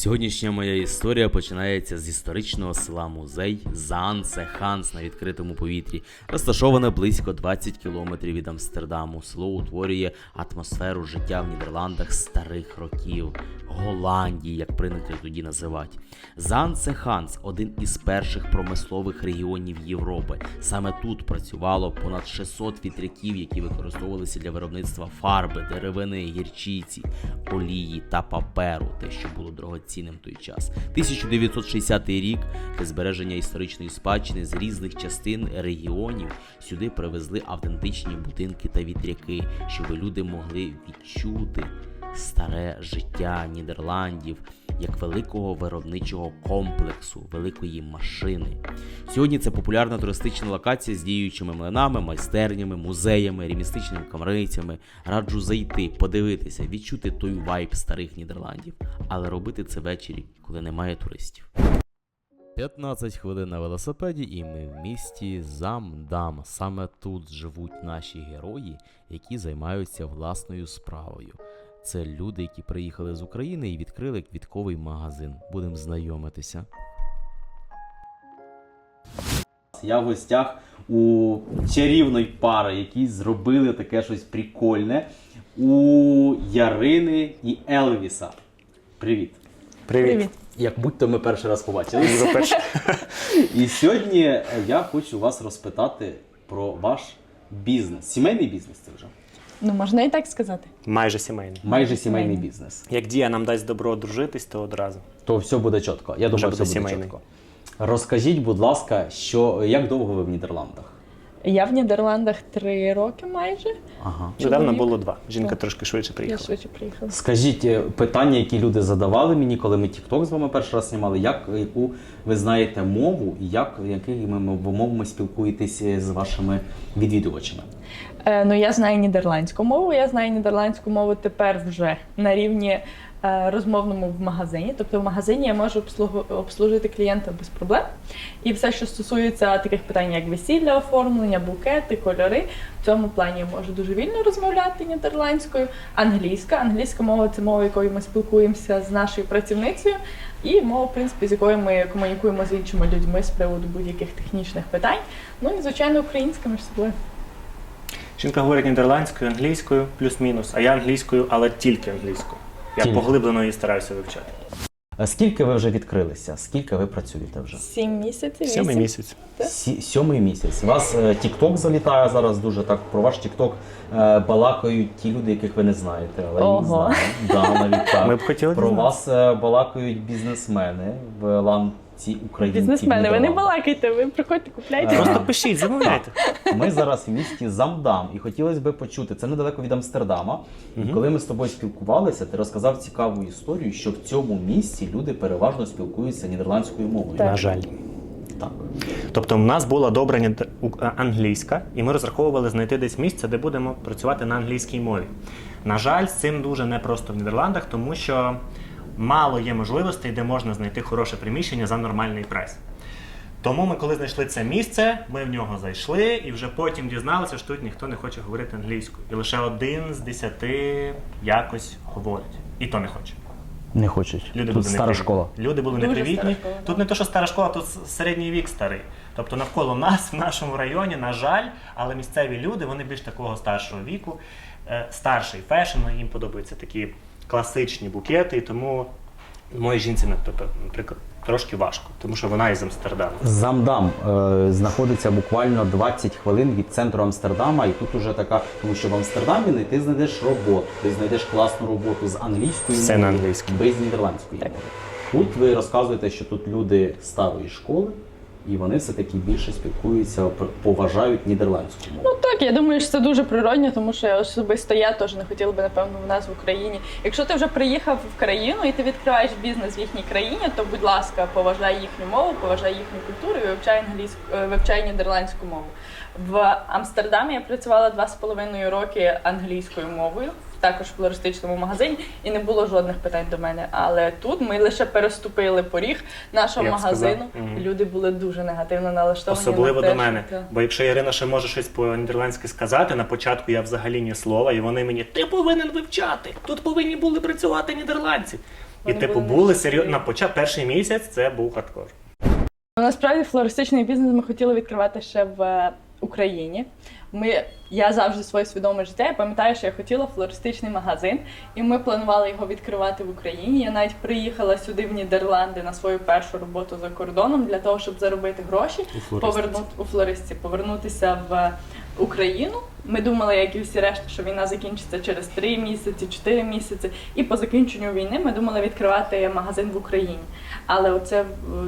Сьогоднішня моя історія починається з історичного села музей Заансе Ханс на відкритому повітрі, розташоване близько 20 кілометрів від Амстердаму. Село утворює атмосферу життя в Нідерландах старих років, Голландії, як прийнято тоді називати. Заансе Ханс один із перших промислових регіонів Європи. Саме тут працювало понад 600 вітряків, які використовувалися для виробництва фарби, деревини, гірчиці, олії та паперу, те, що було дорогоцінним в той час. 1960 рік для збереження історичної спадщини з різних частин регіонів сюди привезли автентичні будинки та вітряки, щоб люди могли відчути старе життя Нідерландів як великого виробничого комплексу, великої машини. Сьогодні це популярна туристична локація з діючими млинами, майстернями, музеями, ремістичними камерицями. Раджу зайти, подивитися, відчути той вайб старих Нідерландів, але робити це ввечері, коли немає туристів. 15 хвилин на велосипеді, і ми в місті Замдам. Саме тут живуть наші герої, які займаються власною справою. Це люди, які приїхали з України і відкрили квітковий магазин. Будемо знайомитися. Я в гостях у чарівної пари, які зробили таке щось прикольне у Ярини і Елвіса. Привіт! Привіт. Привіт. Як будь-то ми перший раз побачилися. І сьогодні я хочу вас розпитати про ваш бізнес. Сімейний бізнес це вже. Ну, можна і так сказати. Майже сімейний. Майже сімейний бізнес. Як дія нам дасть добро одружитись, то одразу. То все буде чітко. Я думаю, буде все буде сімейний. чітко. Розкажіть, будь ласка, що як довго ви в Нідерландах? Я в Нідерландах три роки майже. Ага. Недавно було два. Жінка Так. трошки швидше Я приїхала. швидше приїхала. Скажіть е, питання, які люди задавали мені, коли ми TikTok з вами перший раз знімали, як яку ви знаєте мову і як якими мовами спілкуєтесь е, з вашими відвідувачами? Е, ну, я знаю нідерландську мову. Я знаю нідерландську мову тепер вже на рівні е, розмовному в магазині. Тобто в магазині я можу обслугу- обслужити клієнта без проблем. І все, що стосується таких питань, як весілля, оформлення, букети, кольори, в цьому плані я можу дуже вільно розмовляти нідерландською. Англійська. Англійська мова це мова, якою ми спілкуємося з нашою працівницею. І мова, в принципі, з якою ми комунікуємо з іншими людьми з приводу будь-яких технічних питань. Ну і звичайно, українська між собою. Жінка говорить нідерландською, англійською, плюс-мінус, а я англійською, але тільки англійською. Я Тільки. поглиблено її стараюся вивчати. А Скільки ви вже відкрилися? Скільки ви працюєте вже? Сім місяців. Сьомий вісім. місяць. Сі- Сьомий місяць. У вас е, залітає зараз дуже так. Про ваш TikTok е, балакають ті люди, яких ви не знаєте, але я їх Ого. знаю. Да, навіть так. Ми б хотіли Про дізнатися. вас е, балакають бізнесмени в ланці українців. Бізнесмени, ви не балакайте, ви приходьте, купляйте. Просто пишіть, замовляйте. Ми зараз в місті Замдам, і хотілося б почути. Це недалеко від Амстердама. І коли ми з тобою спілкувалися, ти розказав цікаву історію, що в цьому місті люди переважно спілкуються нідерландською мовою. На жаль. Так. Тобто, в нас була добра англійська, і ми розраховували знайти десь місце, де будемо працювати на англійській мові. На жаль, з цим дуже непросто в Нідерландах, тому що мало є можливостей, де можна знайти хороше приміщення за нормальний прайс. Тому ми, коли знайшли це місце, ми в нього зайшли і вже потім дізналися, що тут ніхто не хоче говорити англійською. І лише один з десяти якось говорить. І то не хоче. Не хочуть. Люди Тут були стара непривітні. школа. Люди були Дуже непривітні. стара школа, Тут не то, що стара школа, тут середній вік старий. Тобто навколо нас, в нашому районі, на жаль, але місцеві люди, вони більш такого старшого віку, е, старший фешн, їм подобаються такі класичні букети, і тому моїй жінці, наприклад, трошки важко, тому що вона із Амстердаму. Замдам е, знаходиться буквально 20 хвилин від центру Амстердама, і тут уже така, тому що в Амстердамі не ти знайдеш роботу, ти знайдеш класну роботу з англійською Все на мовою, англійській. без нідерландської мови. Тут ви розказуєте, що тут люди старої школи, і вони все таки більше спілкуються, поважають нідерландську мову. Ну так, я думаю, що це дуже природньо, тому що особисто я теж не хотіла би, напевно, в нас в Україні. Якщо ти вже приїхав в країну і ти відкриваєш бізнес в їхній країні, то будь ласка, поважай їхню мову, поважай їхню культуру і вивчай англійську, е, вивчай нідерландську мову. В Амстердамі я працювала два з половиною роки англійською мовою. Також в флористичному магазині, і не було жодних питань до мене. Але тут ми лише переступили поріг нашого Я б магазину. сказав, мгм. Люди були дуже негативно налаштовані. Особливо на те, до мене. що- Бо якщо Ірина ще може щось по-нідерландськи сказати, на початку я взагалі ні слова, і вони мені ти повинен вивчати. Тут повинні були працювати нідерландці. І Вони типу були були нещасливі. серйозно на початку перший місяць це був хардкор. Ну, Насправді флористичний бізнес ми хотіли відкривати ще в Україні. Ми, я завжди своє свідоме життя. Я пам'ятаю, що я хотіла флористичний магазин, і ми планували його відкривати в Україні. Я навіть приїхала сюди в Нідерланди на свою першу роботу за кордоном для того, щоб заробити гроші, У повернути у флористі, повернутися в Україну. Ми думали, як і всі решта, що війна закінчиться через 3 місяці, 4 місяці. І по закінченню війни ми думали відкривати магазин в Україні. Але оце е,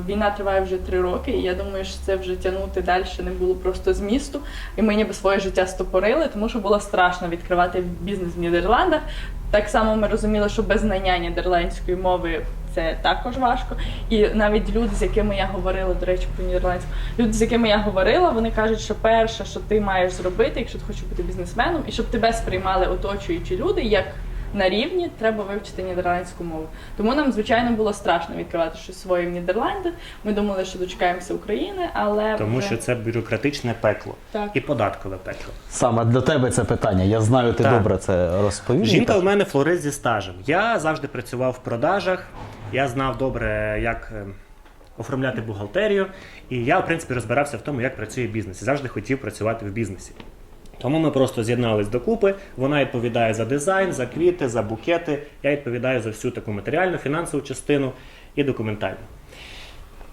війна триває вже 3 роки, і я думаю, що це вже тягнути далі не було просто з місту. І ми ніби своє життя стопорили, тому що було страшно відкривати бізнес в Нідерландах. Так само ми розуміли, що без знання нідерландської мови це також важко. І навіть люди, з якими я говорила, до речі, про нідерландську, люди, з якими я говорила, вони кажуть, що перше, що ти маєш зробити, якщо ти хочеш бути бізнесменом, і щоб тебе сприймали оточуючі люди, як на рівні треба вивчити нідерландську мову. Тому нам, звичайно, було страшно відкривати щось своє в Нідерланди. Ми думали, що дочекаємося України, але Тому вже... що це бюрократичне пекло Так. і податкове пекло. Саме для тебе це питання. Я знаю, ти Так. добре це розповів. Жінка в мене флорист зі стажем. Я завжди працював в продажах, я знав добре, як е, оформляти бухгалтерію, і я, в принципі, розбирався в тому, як працює бізнес. І завжди хотів працювати в бізнесі. Тому ми просто з'єднались докупи. Вона відповідає за дизайн, за квіти, за букети. Я відповідаю за всю таку матеріальну, фінансову частину і документальну.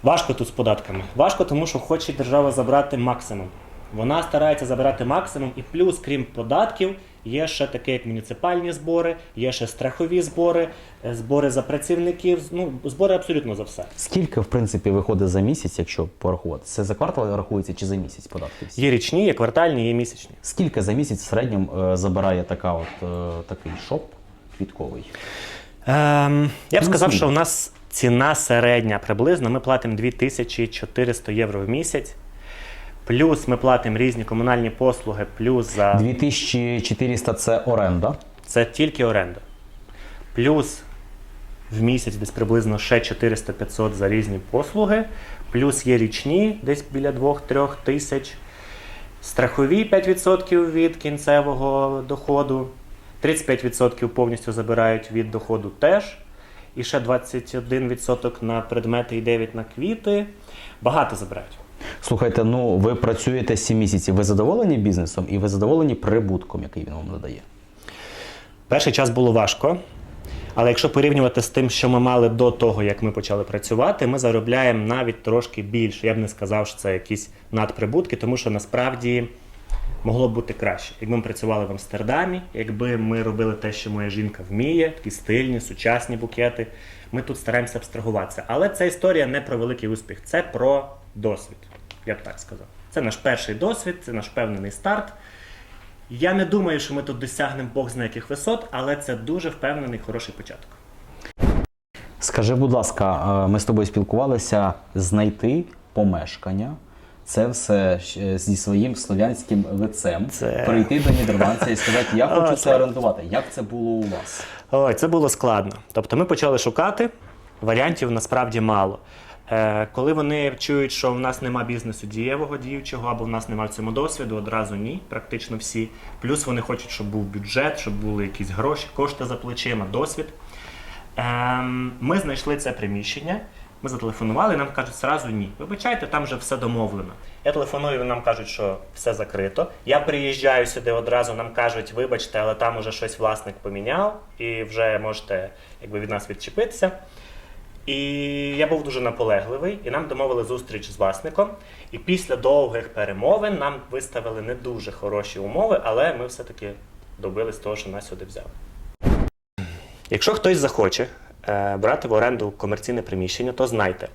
Важко тут з податками. Важко, тому що хоче держава забрати максимум. Вона старається забирати максимум, і плюс, крім податків, є ще таке, як муніципальні збори, є ще страхові збори, е, збори за працівників. Ну, збори абсолютно за все. Скільки, в принципі, виходить за місяць, якщо порахувати? Це за квартал рахується чи за місяць податки? всі? Є річні, є квартальні, є місячні. Скільки за місяць в середньому е, забирає така от, е, такий шоп квітковий? Ем, я б сказав, що у нас ціна середня приблизно. Ми платимо 2400 євро в місяць. Плюс ми платимо різні комунальні послуги, плюс за 2400 це оренда. Це тільки оренда. Плюс в місяць десь приблизно ще 400-500 за різні послуги. Плюс є річні, десь біля 2-3 тисяч. Страхові 5% від кінцевого доходу. 35% повністю забирають від доходу теж. І ще 21% на предмети і 9% на квіти. Багато забирають. Слухайте, ну ви працюєте 7 місяців. Ви задоволені бізнесом і ви задоволені прибутком, який він вам надає? Перший час було важко, але якщо порівнювати з тим, що ми мали до того, як ми почали працювати, ми заробляємо навіть трошки більше. Я б не сказав, що це якісь надприбутки, тому що насправді могло б бути краще. Якби ми працювали в Амстердамі, якби ми робили те, що моя жінка вміє, такі стильні, сучасні букети. Ми тут стараємося абстрагуватися. Але ця історія не про великий успіх, це про досвід. Я б так сказав. Це наш перший досвід, це наш певнений старт. Я не думаю, що ми тут досягнемо Бог зна яких висот, але це дуже впевнений хороший початок. Скажи, будь ласка, е, ми з тобою спілкувалися знайти помешкання. Це все зі своїм слов'янським лицем. Це- Прийти до нідерландця і сказати, я хочу це орендувати. Як це було у вас? Ой, це було складно. Тобто ми почали шукати, варіантів насправді мало. Е, коли вони чують, що в нас нема бізнесу дієвого діючого, або в нас немає в цьому досвіду, одразу ні, практично всі. Плюс вони хочуть, щоб був бюджет, щоб були якісь гроші, кошти за плечима, досвід. Ем, ми знайшли це приміщення. Ми зателефонували, нам кажуть зразу ні. Вибачайте, там вже все домовлено. Я телефоную, нам кажуть, що все закрито. Я приїжджаю сюди одразу, нам кажуть, вибачте, але там уже щось власник поміняв, і вже можете якби, від нас відчепитися. І я був дуже наполегливий, і нам домовили зустріч з власником. І після довгих перемовин нам виставили не дуже хороші умови, але ми все-таки добились того, що нас сюди взяли. Якщо хтось захоче е, брати в оренду комерційне приміщення, то знайте,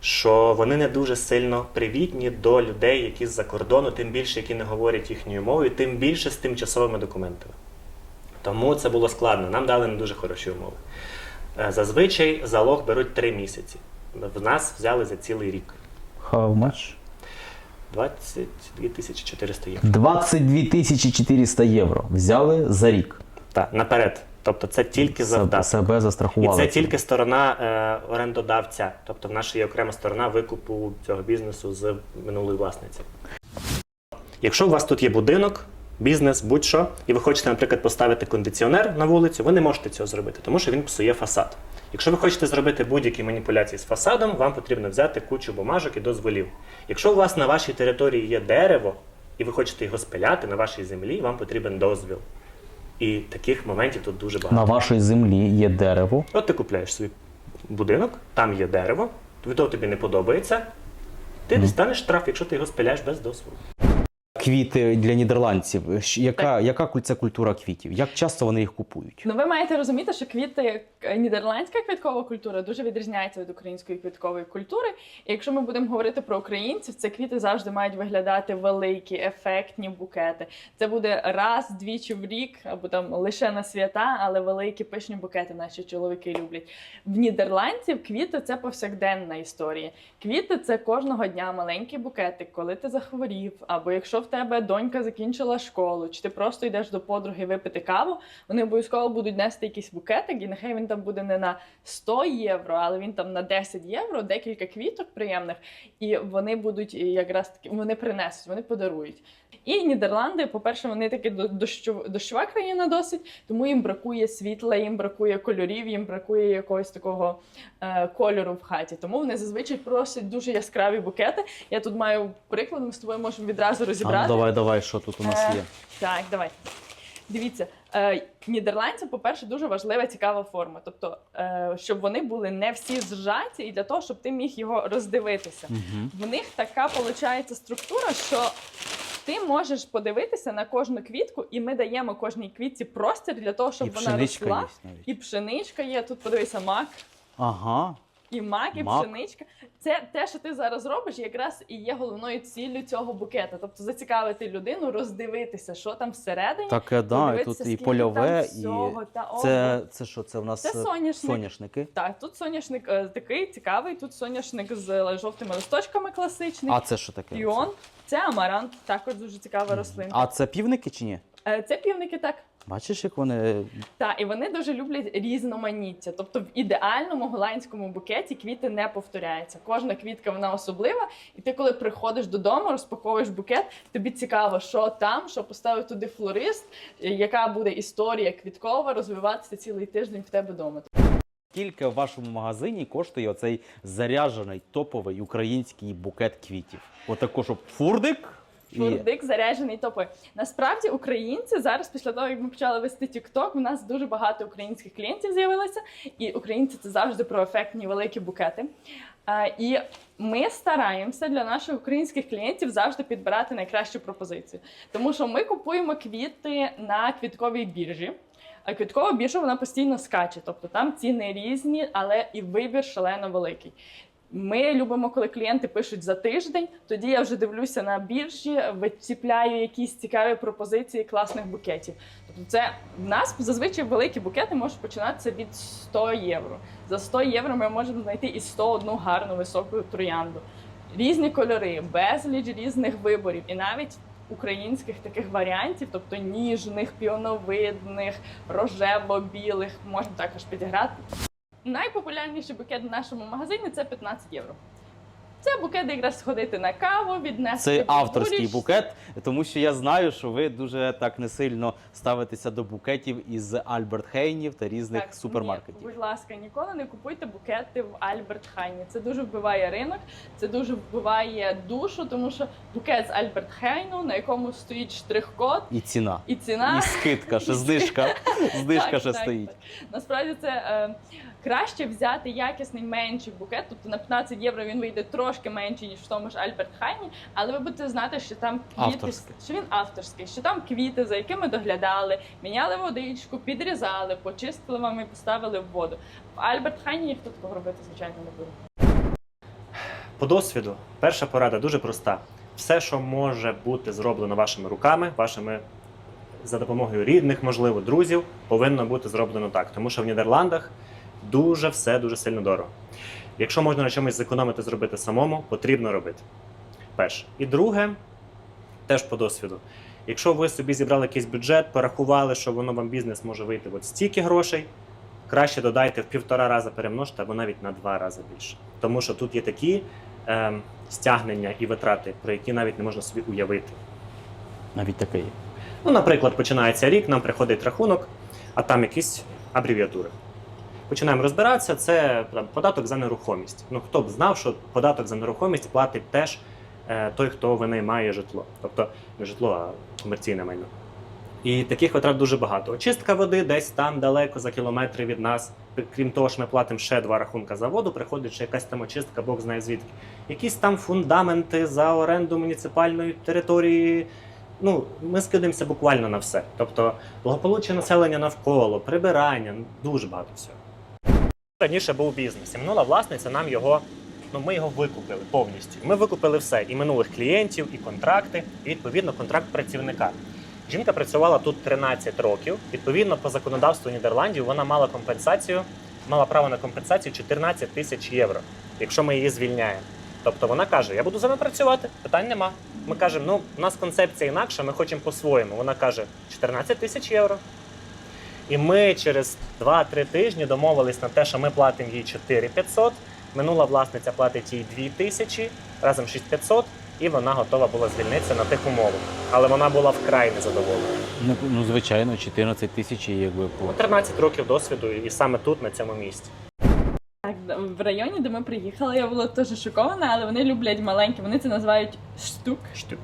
що вони не дуже сильно привітні до людей, які з-за кордону, тим більше, які не говорять їхньою мовою, тим більше з тимчасовими документами. Тому це було складно. Нам дали не дуже хороші умови. Е, Зазвичай залог беруть 3 місяці. В нас взяли за цілий рік. How much? 22 тисячі 400 євро. 22 тисячі 400 євро. Взяли за рік. Так, наперед. Тобто це тільки за Себе, себе І це тільки сторона е, орендодавця. Тобто в нас є окрема сторона викупу цього бізнесу з минулої власниці. Якщо у вас тут є будинок, бізнес, будь-що, і ви хочете, наприклад, поставити кондиціонер на вулицю, ви не можете цього зробити, тому що він псує фасад. Якщо ви хочете зробити будь-які маніпуляції з фасадом, вам потрібно взяти кучу бумажок і дозволів. Якщо у вас на вашій території є дерево, і ви хочете його спиляти на вашій землі, вам потрібен дозвіл. І таких моментів тут дуже багато. На вашій землі є дерево. От ти купляєш свій будинок, там є дерево, то тобі не подобається. Ти дістанеш штраф, якщо ти його спиляєш без дозволу. Квіти для нідерландців. Яка, яка це культура квітів? Як часто вони їх купують? Ну, ви маєте розуміти, що квіти е, нідерландська квіткова культура дуже відрізняється від української квіткової культури. І якщо ми будемо говорити про українців, це квіти завжди мають виглядати великі, ефектні букети. Це буде раз, двічі в рік, або там лише на свята, але великі пишні букети наші чоловіки люблять. В нідерландців квіти це повсякденна історія. Квіти це кожного дня маленький букетик, коли ти захворів, або якщо в тебе донька закінчила школу, чи ти просто йдеш до подруги випити каву, вони обов'язково будуть нести якийсь букетик, і нехай він там буде не на 100 євро, але він там на 10 євро, декілька квіток приємних, і вони будуть якраз таки вони принесуть, вони подарують. І Нідерланди, по-перше, вони таки до- дощова країна досить, тому їм бракує світла, їм бракує кольорів, їм бракує якогось такого е, кольору в хаті. Тому вони зазвичай просять дуже яскраві букети. Я тут маю приклад, ми з тобою можемо відразу розібрати. Ну, давай, давай, що тут у нас Е, є? Так, давай. Дивіться, е, нідерландцям, по-перше, дуже важлива цікава форма. Тобто, е, щоб вони були не всі зжаті, і для того, щоб ти міг його роздивитися. Угу. В них така виходить структура, що ти можеш подивитися на кожну квітку, і ми даємо кожній квітці простір для того, щоб І вона пшеничка росла. є навіть. І пшеничка є. Тут подивися мак. Ага. І мак, і Мак. пшеничка. Це те, що ти зараз робиш, якраз і є головною ціллю цього букета. Тобто зацікавити людину, роздивитися, що там всередині. Таке, да, і подивитися, тут і скільки польове, там і всього, та, ого. це, це що, це в нас Це е, соняшник. соняшники. Так, тут соняшник е, такий цікавий, тут соняшник з жовтими листочками класичний. А це що таке? Піон. Це амарант, також дуже цікава рослинка. А це півники чи ні? Е, Це півники так. Бачиш, як вони. Так, і вони дуже люблять різноманіття. Тобто в ідеальному голландському букеті квіти не повторяються. Кожна квітка вона особлива, і ти, коли приходиш додому, розпаковуєш букет, тобі цікаво, що там, що поставив туди флорист, яка буде історія квіткова розвиватися цілий тиждень в тебе вдома. Скільки в вашому магазині коштує оцей заряджений топовий український букет квітів? Отако, щоб фурдик і. Фурдик заряджений топи. Насправді українці зараз, після того як ми почали вести TikTok, у нас дуже багато українських клієнтів з'явилося, і українці це завжди про ефектні великі букети. А, і ми стараємося для наших українських клієнтів завжди підбирати найкращу пропозицію. Тому що ми купуємо квіти на квітковій біржі. А квіткова біржа вона постійно скаче, тобто там ціни різні, але і вибір шалено великий. Ми любимо, коли клієнти пишуть за тиждень. Тоді я вже дивлюся на біржі, вичіпляю якісь цікаві пропозиції класних букетів. Тобто, це в нас зазвичай великі букети можуть починатися від 100 євро. За 100 євро ми можемо знайти і 101 гарну високу троянду. Різні кольори, безліч різних виборів, і навіть українських таких варіантів, тобто ніжних, піоновидних, рожево-білих, можна також підіграти. Найпопулярніший букет в нашому магазині це 15 євро. Це букет якраз сходити на каву, віднести. Це авторський бабулі. букет, тому що я знаю, що ви дуже так не сильно ставитеся до букетів із Альберт Хейнів та різних Так, супермаркетів. Ні, будь ласка, ніколи не купуйте букети в Альберт Хайні. Це дуже вбиває ринок, це дуже вбиває душу, тому що букет з Альберт Хайну, на якому стоїть штрих-код І ціна. і ціна. І скидка, ще знижка. Знижка ще стоїть. Насправді це е, краще взяти якісний менший букет. Тобто на 15 євро він вийде трошки менший, ніж в тому ж Альберт Хайні, але ви будете знати, що там квіти, Авторський. що він авторський, що там квіти, за якими доглядали, міняли водичку, підрізали, почистили вам і поставили в воду. В Альберт Хайні ніхто такого робити, звичайно, не буде. По досвіду, перша порада дуже проста. Все, що може бути зроблено вашими руками, вашими за допомогою рідних, можливо, друзів, повинно бути зроблено так. Тому що в Нідерландах дуже все дуже сильно дорого. Якщо можна на чомусь зекономити, зробити самому, потрібно робити. Перше. І друге, теж по досвіду. Якщо ви собі зібрали якийсь бюджет, порахували, що воно вам бізнес може вийти от стільки грошей, краще додайте в півтора рази перемножте або навіть на два рази більше. Тому що тут є такі е, стягнення і витрати, про які навіть не можна собі уявити. Навіть таке є. Ну, наприклад, починається рік, нам приходить рахунок, а там якісь абревіатури. Починаємо розбиратися. Це там, податок за нерухомість. Ну хто б знав, що податок за нерухомість платить теж е, той, хто винаймає житло, тобто не житло, а комерційне майно. І таких витрат дуже багато. Очистка води десь там далеко за кілометри від нас. Крім того, що ми платимо ще два рахунка за воду, приходить ще якась там очистка, Бог знає звідки. Якісь там фундаменти за оренду муніципальної території. Ну, ми скидаємося буквально на все. Тобто благополуччя населення навколо, прибирання, дуже багато всього. Раніше був бізнес, і минула власниця нам його. Ну, ми його викупили повністю. Ми викупили все: і минулих клієнтів, і контракти, і відповідно контракт працівника. Жінка працювала тут 13 років. Відповідно, по законодавству Нідерландів вона мала компенсацію, мала право на компенсацію 14 тисяч євро, якщо ми її звільняємо. Тобто вона каже: Я буду з вами працювати, питань нема. Ми кажемо, ну у нас концепція інакша, ми хочемо по-своєму. Вона каже 14 тисяч євро. І ми через 2-3 тижні домовились на те, що ми платимо їй 4500, минула власниця платить їй 2000, разом 6500, і вона готова була звільнитися на тих умовах. Але вона була вкрай незадоволена. Ну, ну звичайно, 14 тисяч якби по 13 років досвіду, і саме тут, на цьому місці. Так, в районі, де ми приїхали, я була теж шокована, але вони люблять маленькі, вони це називають штук. Штук.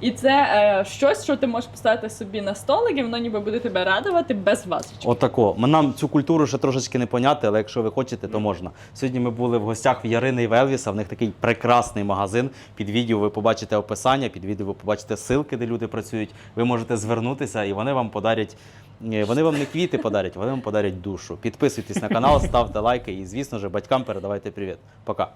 І це е, щось, що ти можеш поставити собі на столик, і воно ніби буде тебе радувати без вазочки. Отако. Ми нам цю культуру ще трошечки не поняти, але якщо ви хочете, то можна. Сьогодні ми були в гостях в Ярини і Велвіса. В них такий прекрасний магазин. Під відео ви побачите описання, під відео ви побачите ссылки, де люди працюють. Ви можете звернутися, і вони вам подарять. Ні, Вони вам не квіти подарять, вони вам подарять душу. Підписуйтесь на канал, ставте лайки і, звісно ж, батькам передавайте привіт. Пока.